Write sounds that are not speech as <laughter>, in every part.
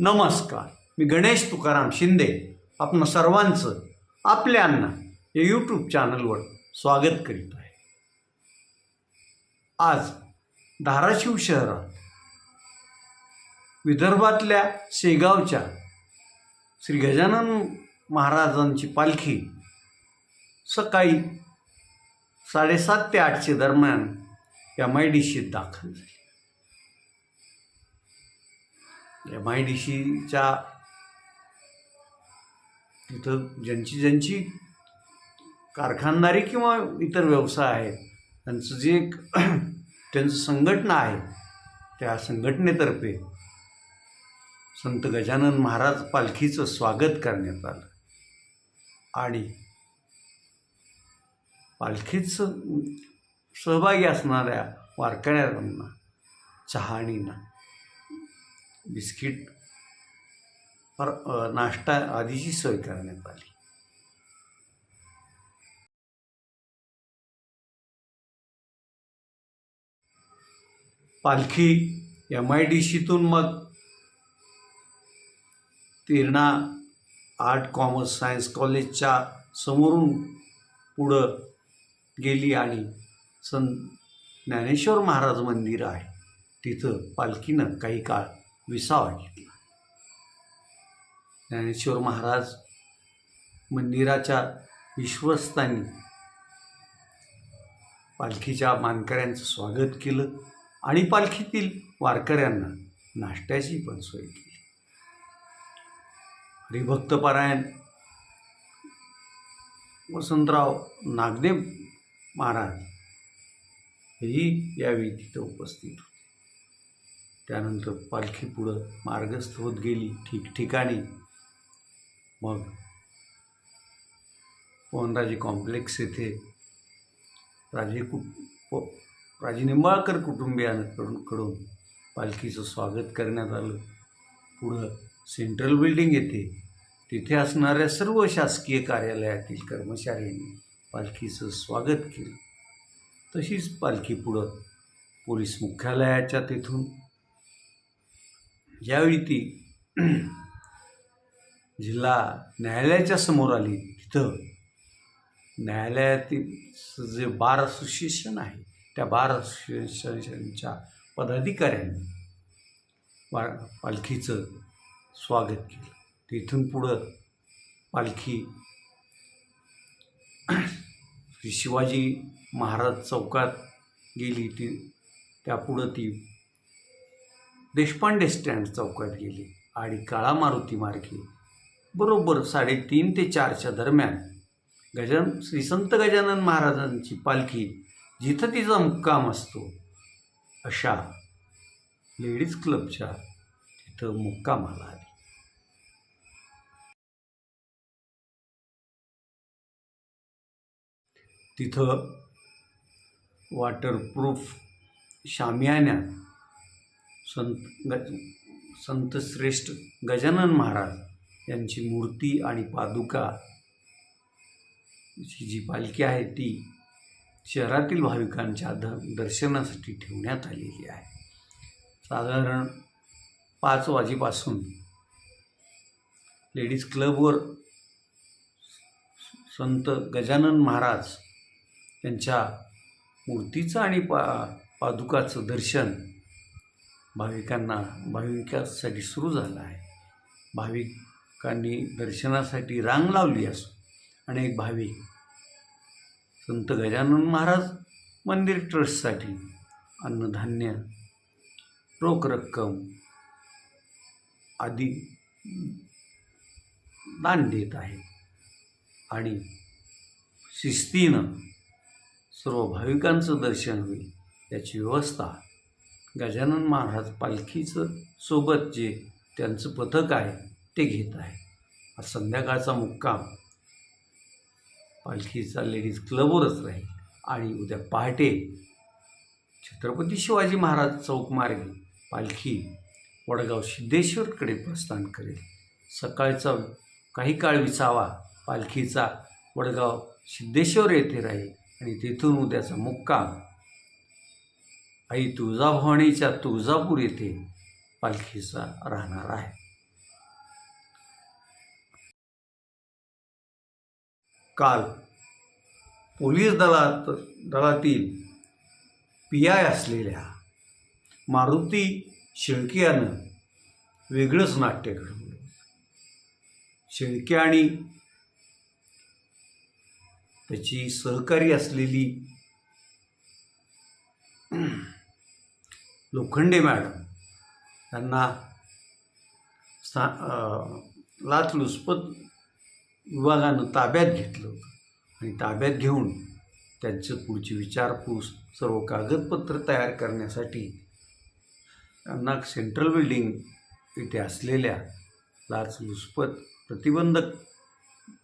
नमस्कार. मी गणेश तुकाराम शिंदे. आपण सर्वांचं आपल्यांना या यूट्यूब चॅनलवर स्वागत करीत आहे. आज धाराशिव शहरात विदर्भातल्या शेगावच्या श्री गजानन महाराजांची पालखी सकाळी साडेसात ते आठचे दरम्यान एम आय डी सीत दाखल झाली. म्हणजे एम आय डी सीच्या तिथं ज्यांची ज्यांची कारखानदारी किंवा इतर व्यवसाय आहेत त्यांचं जे एक <clears throat> त्यांचं संघटना आहे त्या संघटनेतर्फे संत गजानन महाराज पालखीचं स्वागत करण्यात आलं. आणि पालखीच सहभागी असणाऱ्या वारकऱ्यांना चहाणींना बिस्किट पर नाश्ता आदीची सोय करण्यात आली. पालखी एम आय डी सीतून मग तिरणा आर्ट कॉमर्स सायन्स कॉलेजच्या समोरून पुढं गेली आणि संत ज्ञानेश्वर महाराज मंदिर आहे. तिथं पालखीनं काही काळ विसावा घेतला ज्ञानेश्वर महाराज मंदिराच्या विश्वस्तांनी पालखीच्या मानकऱ्यांचं स्वागत केलं आणि पालखीतील वारकऱ्यांना नाश्त्याची पण सोय केली. हरिभक्तपरायण वसंतराव नागदेव महाराज हेही यावेळी तिथं उपस्थित होते. त्यानंतर पालखी पुढं मार्गस्थ होत गेली ठिकठिकाणी. मग पवनराजे कॉम्प्लेक्स येथे राजे कुट राजे निंबाळकर कुटुंबियांकडून कडून पालखीचं स्वागत करण्यात आलं. पुढं सेंट्रल बिल्डिंग येथे तिथे असणाऱ्या सर्व शासकीय कार्यालयातील कर्मचाऱ्यांनी पालखीचं स्वागत केलं. तशीच पालखी पुढं पोलीस मुख्यालयाच्या तिथून ज्यावेळी ती जिल्हा न्यायालयाच्या समोर आली तिथं न्यायालयातील जे बार असोसिएशन आहे त्या बार असोसिएशनच्या पदाधिकाऱ्यांनी पा पालखीचं स्वागत केलं. तिथून पुढं पालखी शिवाजी महाराज चौकात गेली ती त्यापुढं ती देशपांडे स्टँड चौकात गेली आणि काळा मारुती मार्गे बरोबर साडेतीन ते चारच्या दरम्यान गजान श्री संत गजानन महाराजांची पालखी जिथं तिचा मुक्काम असतो अशा लेडीज क्लबच्या तिथं मुक्कामाला आली. तिथं वॉटरप्रूफ शामियान्या संत ग संत श्रेष्ठ गजानन महाराज यांची मूर्ती आणि पादुका जी पालखी आहे ती शहरातील भाविकांच्या द दर्शनासाठी ठेवण्यात आलेली आहे. साधारण पाच वाजेपासून लेडीज क्लबवर संत गजानन महाराज यांच्या मूर्तीचं आणि पा पादुकाचं दर्शन भाविकांना भाविकासाठी सुरू झाला आहे. भाविकांनी दर्शनासाठी रांग लावली असो आणि एक भाविक संत गजानन महाराज मंदिर ट्रस्टसाठी अन्नधान्य रोख रक्कम आदी दान देत आहेत आणि शिस्तीनं सर्व भाविकांचं दर्शन होईल याची व्यवस्था गजानन महाराज पालखीचं सोबत जे त्यांचं पथक आहे ते घेत आहे. आज संध्याकाळचा मुक्काम. पालखीचा लेडीज क्लबवरच राहील. आणि उद्या पहाटे छत्रपती शिवाजी महाराज चौकमार्गे पालखी वडगाव सिद्धेश्वरकडे प्रस्थान करेल. सकाळचा काही काळ विसावा पालखीचा वडगाव सिद्धेश्वर येथे राहील. आणि तेथून उद्याचा मुक्काम. आई तुळजाभवानीच्या तुळजापूर येथे पालखीचा राहणार आहे. काल पोलीस दलात दलातील पी आय असलेल्या मारुती शेळक्यानं वेगळंच नाट्य घडवलं. शेळके आणि त्याची सहकारी असलेली लोखंडे मॅडम त्यांना सा लाचलुचपत विभागानं ताब्यात घेतलं होतं. आणि ताब्यात घेऊन त्यांचं पुढची विचारपूस सर्व कागदपत्र तयार करण्यासाठी त्यांना सेंट्रल बिल्डिंग इथे असलेल्या लाचलुचपत प्रतिबंधक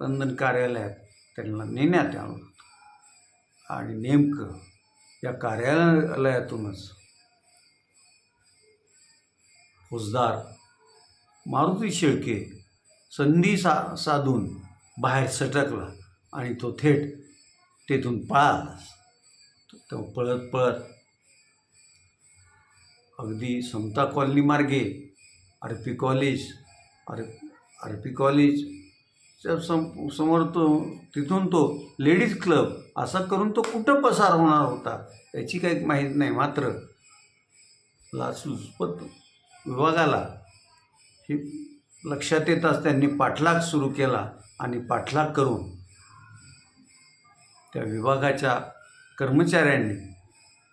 बंधन कार्यालयात त्यांना नेण्यात आलं होतं. आणि नेमकं या कार्यालयातूनच फौजदार मारुती शेळके संधी सा साधून बाहेर सटकला आणि तो थेट तेथून पळाला. तो पळत पळत अगदी समता कॉलनी मार्गे R P college R R P कॉलेजच्या सम समोर तो तिथून तो लेडीज क्लब असा करून तो कुठं पसार होणार होता? याची काही माहीत नाही मात्र लाचलुचपत विभागाला हे लक्षात येताच त्यांनी पाठलाग सुरू केला आणि पाठलाग करून त्या विभागाच्या कर्मचाऱ्यांनी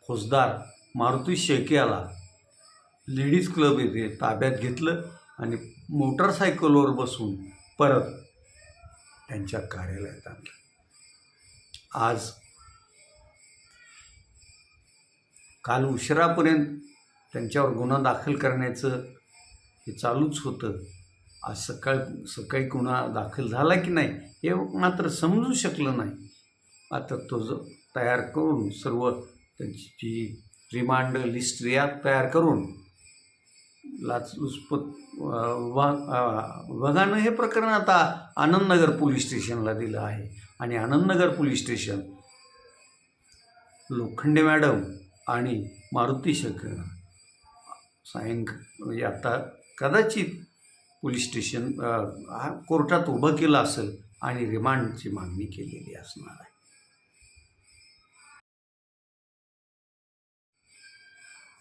फौजदार मारुती शेळके याला लेडीज क्लब येथे ताब्यात घेतलं आणि मोटरसायकलवर बसून परत त्यांच्या कार्यालयात आणलं. आज काल उशिरापर्यंत त्यांच्यावर गुन्हा दाखल करण्याचं हे चालूच होतं. आज सकाळ सकाळी गुन्हा दाखल झाला की नाही हे मात्र समजू शकलं नाही. आता तो जो तयार करून सर्व त्यांची रिमांड लिस्ट या तयार करून लाचलुचपत विभाग विभागानं हे प्रकरण आता आनंदनगर पोलीस स्टेशनला दिलं आहे. आणि Anandnagar police station Lokhande madam आणि मारुती शंकर सायंक म्हणजे आता कदाचित पोलीस स्टेशन हा कोर्टात उभं केलं असेल आणि रिमांडची मागणी केलेली असणार आहे.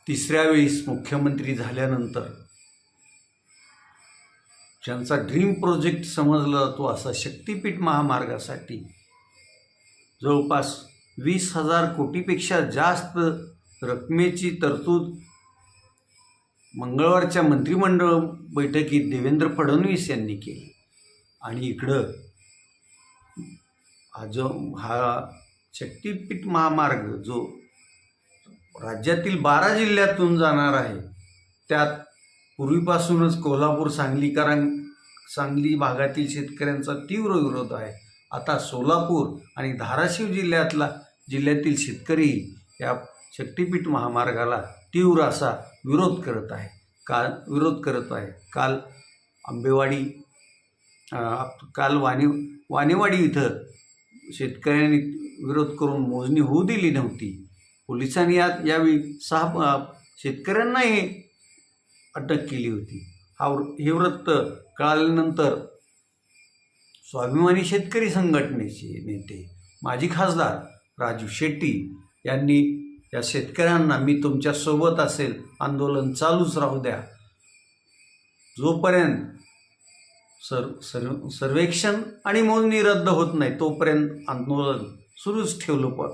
तिसऱ्या वेळेस मुख्यमंत्री झाल्यानंतर ज्यांचा ड्रीम प्रोजेक्ट समजला जातो असा शक्तिपीठ महामार्गासाठी जवळपास वीस हजार कोटीपेक्षा जास्त रकमेची तरतूद मंगळवारच्या मंत्रिमंडळ बैठकीत देवेंद्र फडणवीस यांनी केली. आणि इकडं हा जो हा शक्तीपीठ महामार्ग जो राज्यातील बारा जिल्ह्यातून जाणार आहे त्यात पूर्वीपासूनच कोल्हापूर सांगलीकरां सांगली भागातील शेतकऱ्यांचा तीव्र विरोध आहे. आता सोलापूर आणि धाराशिव जिल्ह्यातला जिल्ह्यातील शेतकरी या शक्तीपीठ महामार्गाला तीव्र असा विरोध करत आहे. काल विरोध करत आहे. काल आंबेवाडी काल वाणे वाणेवाडी इथं शेतकऱ्यांनी विरोध करून मोजणी होऊ दिली नव्हती. पोलिसांनी यात यावेळी सहा शेतकऱ्यांनाही अटक केली होती. हा वृ- हे वृत्त कळाल्यानंतर स्वाभिमानी शेतकरी संघटनेचे नेते माजी खासदार राजू शेट्टी यांनी या शेतकऱ्यांना मी तुमच्यासोबत असेल आंदोलन चालूच राहू द्या. जोपर्यंत सर सर सर्वेक्षण आणि मोजणी रद्द होत नाही तोपर्यंत आंदोलन सुरूच ठेवलं प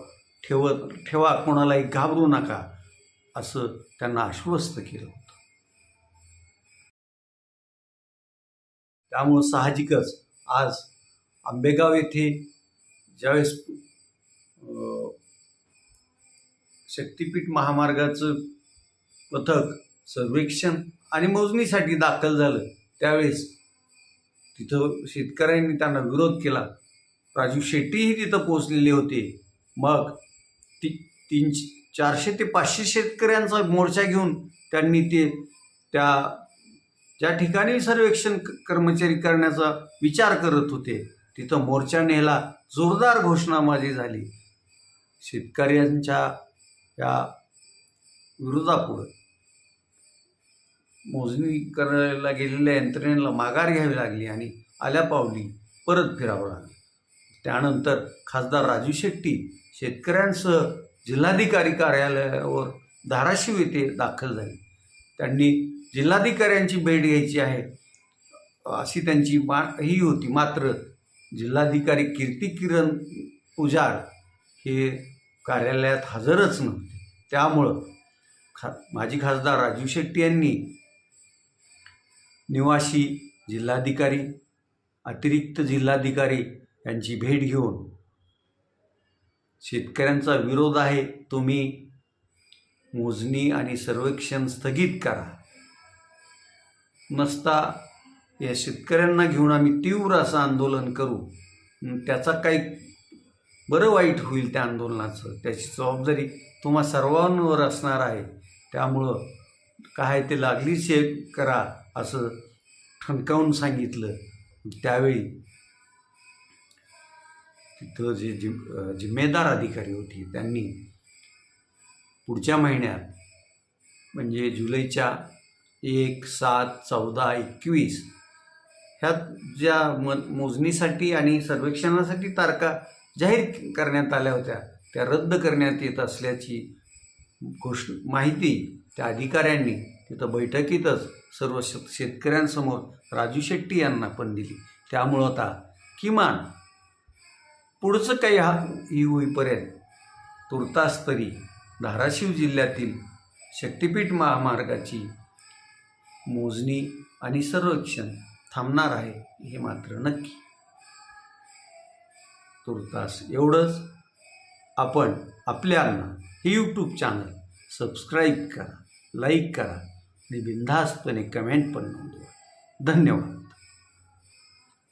ठेवत ठेवा कोणालाही घाबरू नका असं त्यांना आश्वस्त केलं होतं. त्यामुळं साहजिकच आज आंबेगाव येथे ज्यावेळेस शक्तिपीठ महामार्गाचं पथक सर्वेक्षण आणि मोजणीसाठी दाखल झालं. त्यावेळेस तिथं शेतकऱ्यांनी त्यांना विरोध केला. राजू शेट्टीही तिथं पोचलेले होते. मग ती तीन चारशे ते पाचशे शेतकऱ्यांचा मोर्चा घेऊन त्यांनी ते त्या ज्या ठिकाणी सर्वेक्षण क- कर्मचारी करण्याचा विचार करत होते तिथं मोर्चा नेला. जोरदार घोषणाबाजी झाली. शेतकऱ्यांच्या या विरोधापुढं मोजणी करायला गेलेल्या यंत्रणेला माघार घ्यावी लागली आणि आल्या पावली परत फिरावं लागलं. त्यानंतर खासदार राजू शेट्टी शेतकऱ्यांसह जिल्हाधिकारी कार्यालयावर धाराशिव येथे दाखल झाले. त्यांनी जिल्हाधिकाऱ्यांची भेट घ्यायची आहे अशी त्यांची मा ही होती. मात्र जिल्हाधिकारी कीर्ती किरण पुजार हे कार्यालयात हजरच नव्हते. त्यामुळं खा माजी खासदार राजू शेट्टी यांनी निवासी जिल्हाधिकारी अतिरिक्त जिल्हाधिकारी यांची भेट घेऊन शेतकऱ्यांचा विरोध आहे तुम्ही मोजणी आणि सर्वेक्षण स्थगित करा. नसता या शेतकऱ्यांना घेऊन आम्ही तीव्र असं आंदोलन करू. त्याचा काही बरं वाईट होईल त्या आंदोलनाचं. त्याची जबाबदारी तुम्हा सर्वांवर असणार आहे त्यामुळं काय ते लागलीच हे करा असं ठणकावून सांगितलं. त्यावेळी तिथं जे जिम जिम्मेदार अधिकारी होते त्यांनी पुढच्या महिन्यात म्हणजे जुलैच्या एक सात चौदा एकवीस ह्या ज्या म मोजणीसाठी आणि सर्वेक्षणासाठी तारखा जाहीर करण्यात आल्या होत्या. त्या रद्द करण्यात येत असल्याची घोष माहिती त्या अधिकाऱ्यांनी तिथं बैठकीतच सर्व शेत शेतकऱ्यांसमोर राजू शेट्टी यांना पण दिली. त्यामुळं आता किमान पुढचं काही हा ही होईपर्यंत तुर्तास तरी धाराशिव जिल्ह्यातील शक्तिपीठ महामार्गाची मोजणी आणि सर्वेक्षण थांबणार आहे हे मात्र नक्की. तुर्तास. एवढंच आपण आपल्यांना हे यूट्यूब चॅनल सबस्क्राईब करा लाईक करा आणि बिनधास्तपणे कमेंट पण नोंदवा. धन्यवाद.